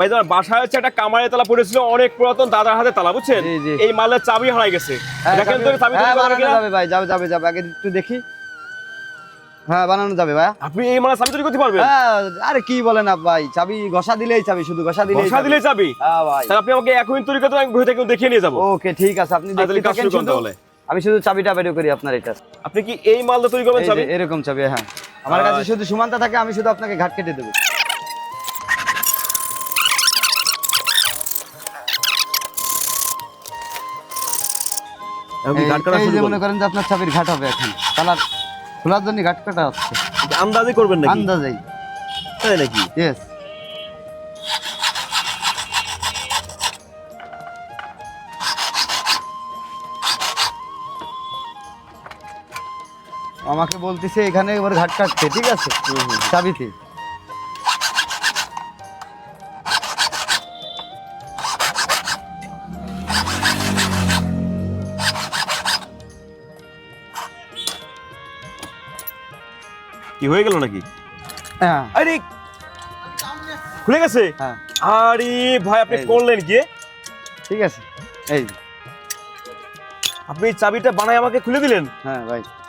ভাই তোমার বাসায় হচ্ছে একটা তালা পড়েছিল অনেক পুরাতন দাদার হাতে তালা বুঝছেন। এই মালের চাবি হারাই গেছে। হ্যাঁ, দেখেন তো চাবি- চাবি হ্যাঁ? যাবে ভাই যাবে যাবে যাবে। আগে একটু দেখি। হ্যাঁ বানানো যাবে ভাই আপনি এই মালের চাবি তৈরি করতে পারবেন? হ্যাঁ আরে কি বলেন না ভাই চাবি ঘষা দিলেই চাবি শুধু ঘষা দিলেই বসা দিলে চাবি? হ্যাঁ ভাই। তাহলে আপনি আমাকে তৈরি করতে আমি ঘুরে থেকে দেখিয়ে নিয়ে যাব। ওকে ঠিক আছে আপনি দেখতে থাকেন শুধু। আমি শুধু চাবিটা বের করি আপনার এটা। আপনি কি এই মালটা তৈরি করবেন চাবি? এরকম চাবি হ্যাঁ। আমার কাছে। শুধু সমানতা থাকে আমি শুধু আপনাকে ঘাট কেটে দেবো। এখন ঘাট কাটা শুরু মনে করেন যে আপনার চাবির ঘাট হবে এখন। তালার খোলার জন্য ঘাট কাটা হচ্ছে। আন্দাজে করবেন নাকি? আন্দাজেই। তাই নাকি? ইয়েস আমাকে বলতেছে এখানে এবার ঘাট কাটতে ঠিক আছে? চাবিতে। কি হয়ে গেল নাকি? হ্যাঁ। আরে খুলে গেছে? হ্যাঁ। আরে ভাই আপনি করলেন গিয়ে ঠিক আছে। এই আপনি চাবিটা বানায় আমাকে খুলে দিলেন? হ্যাঁ ভাই।